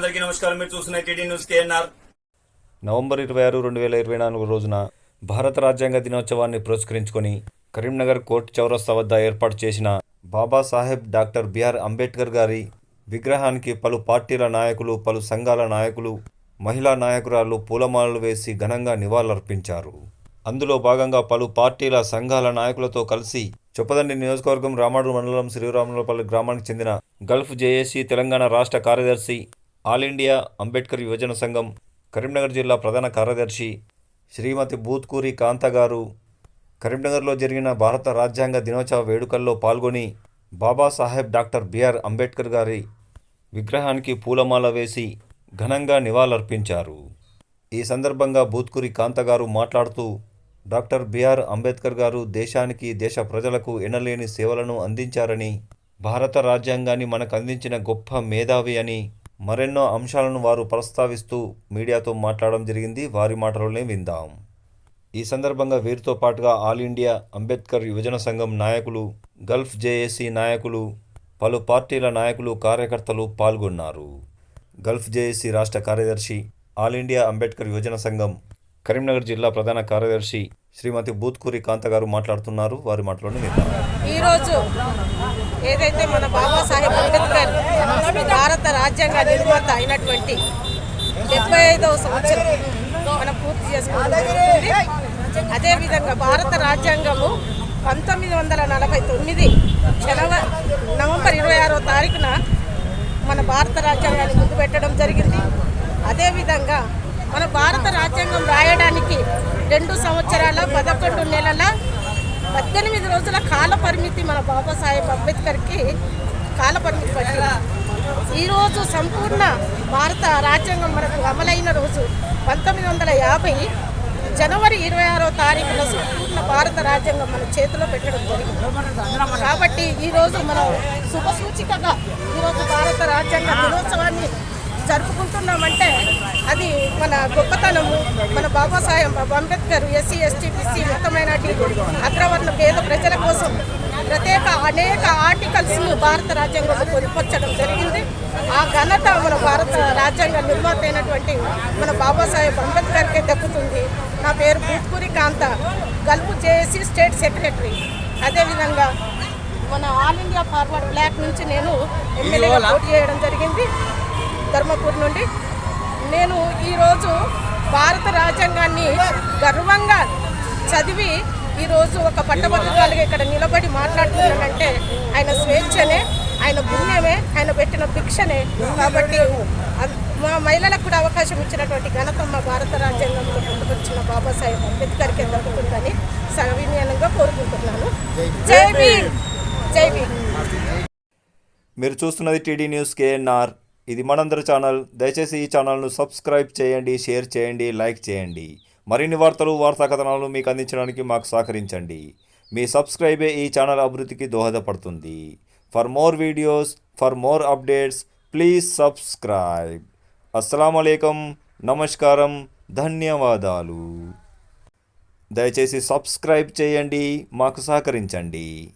నమస్కారం. మీరు చూస్తున్న టీడీ న్యూస్ కేఎన్ఆర్. నవంబర్ ఇరవై ఆరు రెండు వేల ఇరవై నాలుగు రోజున భారత రాజ్యాంగ దినోత్సవాన్ని పురస్కరించుకొని కరీంనగర్ కోర్టు చౌరస్తా వద్ద ఏర్పాటు చేసిన బాబాసాహెబ్ డాక్టర్ బిఆర్ అంబేద్కర్ గారి విగ్రహానికి పలు పార్టీల నాయకులు పలు సంఘాల నాయకులు మహిళా నాయకురాలు పూలమాలలు వేసి ఘనంగా నివాళులర్పించారు. అందులో భాగంగా పలు పార్టీల సంఘాల నాయకులతో కలిసి చొప్పదండి నియోజకవర్గం రామాడు మండలం శ్రీరాములపల్లి గ్రామానికి చెందిన గల్ఫ్ జేఏసీ తెలంగాణ రాష్ట్ర కార్యదర్శి ఆల్ ఇండియా అంబేద్కర్ యువజన సంఘం కరీంనగర్ జిల్లా ప్రధాన కార్యదర్శి శ్రీమతి బూత్కూరి కాంత గారు కరీంనగర్లో జరిగిన భారత రాజ్యాంగ దినోత్సవ వేడుకల్లో పాల్గొని బాబాసాహెబ్ డాక్టర్ బిఆర్ అంబేద్కర్ గారి విగ్రహానికి పూలమాల వేసి ఘనంగా నివాళులర్పించారు. ఈ సందర్భంగా బూత్కూరి కాంత గారు మాట్లాడుతూ డాక్టర్ బిఆర్ అంబేద్కర్ గారు దేశానికి దేశ ప్రజలకు ఎనలేని సేవలను అందించారని భారత రాజ్యాంగాన్ని మనకు అందించిన గొప్ప మేధావి అని మరెన్నో అంశాలను వారు ప్రస్తావిస్తూ మీడియాతో మాట్లాడడం జరిగింది. వారి మాటలోనే విందాం. ఈ సందర్భంగా వీరితో పాటుగా ఆల్ ఇండియా అంబేద్కర్ యువజన సంఘం నాయకులు గల్ఫ్ జేఏసీ నాయకులు పలు పార్టీల నాయకులు కార్యకర్తలు పాల్గొన్నారు. గల్ఫ్ జేఏసీ రాష్ట్ర కార్యదర్శి ఆల్ ఇండియా అంబేద్కర్ యువజన సంఘం కరీంనగర్ జిల్లా ప్రధాన కార్యదర్శి శ్రీమతి బూత్కూరి కాంత గారు మాట్లాడుతున్నారు. వారి మాటలోనే విందాం. ఈరోజు ఏదైతే మన బాబాసాహెబ్ రాజ్యాంగ నిర్మాత అయినటువంటి డెబ్బై ఐదవ సంవత్సరం మనం పూర్తి చేసుకోవడం అదేవిధంగా భారత రాజ్యాంగము పంతొమ్మిది వందల నలభై తొమ్మిది జనవరి నవంబర్ ఇరవై ఆరో తారీఖున మన భారత రాజ్యాంగాన్ని ముందు పెట్టడం జరిగింది. అదేవిధంగా మన భారత రాజ్యాంగం రాయడానికి రెండు సంవత్సరాల పదకొండు నెలల పద్దెనిమిది రోజుల కాల పరిమితి మన బాబాసాహెబ్ అంబేద్కర్కి కాల పరిమితి పట్టింది. ఈరోజు సంపూర్ణ భారత రాజ్యాంగం మనకు అమలైన రోజు. పంతొమ్మిది వందల యాభై జనవరి ఇరవై ఆరో తారీఖున సంపూర్ణ భారత రాజ్యాంగం మన చేతిలో పెట్టడం జరిగింది. కాబట్టి ఈరోజు మనం శుభసూచికగా ఈరోజు భారత రాజ్యాంగ దినోత్సవాన్ని జరుపుకుంటున్నామంటే అది మన గొప్పతనము మన Babasaheb Ambedkar SC ST BC మొత్తమైన అగ్రవర్ణ పేద ప్రజల కోసం ప్రత్యేక అనేక ఆర్టికల్స్ను భారత రాజ్యాంగంలో పొందుపరచడం జరిగింది. ఆ ఘనత మన భారత రాజ్యాంగ నిర్మాత అయినటువంటి మన బాబాసాహెబ్ అంబేద్కర్కే దక్కుతుంది. నా పేరు Bhutpuri Kantha. Gulf JAC state secretary. అదేవిధంగా మన ఆల్ ఇండియా ఫార్వర్డ్ బ్లాక్ నుంచి నేను ఎమ్మెల్యేగా పోటీ చేయడం జరిగింది ధర్మపూర్ నుండి. నేను ఈరోజు భారత రాజ్యాంగాన్ని గర్వంగా చదివి ఈరోజు ఒక పట్టభద్రురాలుగా ఇక్కడ నిలబడి మాట్లాడుతున్నానంటే ఆయన స్వేచ్ఛనే ఆయన పుణ్యమే ఆయన పెట్టిన భిక్షనే. కాబట్టి అద్- మా మహిళలకు కూడా అవకాశం ఇచ్చినటువంటి ఘనత మా భారత రాజ్యాంగంలో పొందుపరిచిన బాబాసాహెబ్ అంబేద్కర్కి దక్కుతుందని సవినయంగా కోరుకుంటున్నాను. జై భీమ్! జై భీమ్! మీరు చూస్తున్నది టీడీ న్యూస్ కేఎన్ఆర్. ఇది మనందరి ఛానల్. దయచేసి ఈ ఛానల్ను సబ్స్క్రైబ్ చేయండి షేర్ చేయండి లైక్ చేయండి. మరిన్ని వార్తలు వార్తా కథనాలను మీకు అందించడానికి మాకు సహకరించండి. మీ సబ్స్క్రైబే ఈ ఛానల్ అభివృద్ధికి దోహదపడుతుంది. For more videos for more updates please subscribe అస్సలం నమస్కారం ధన్యవాదాలు. దయచేసి సబ్స్క్రైబ్ చేయండి మాకు సహకరించండి.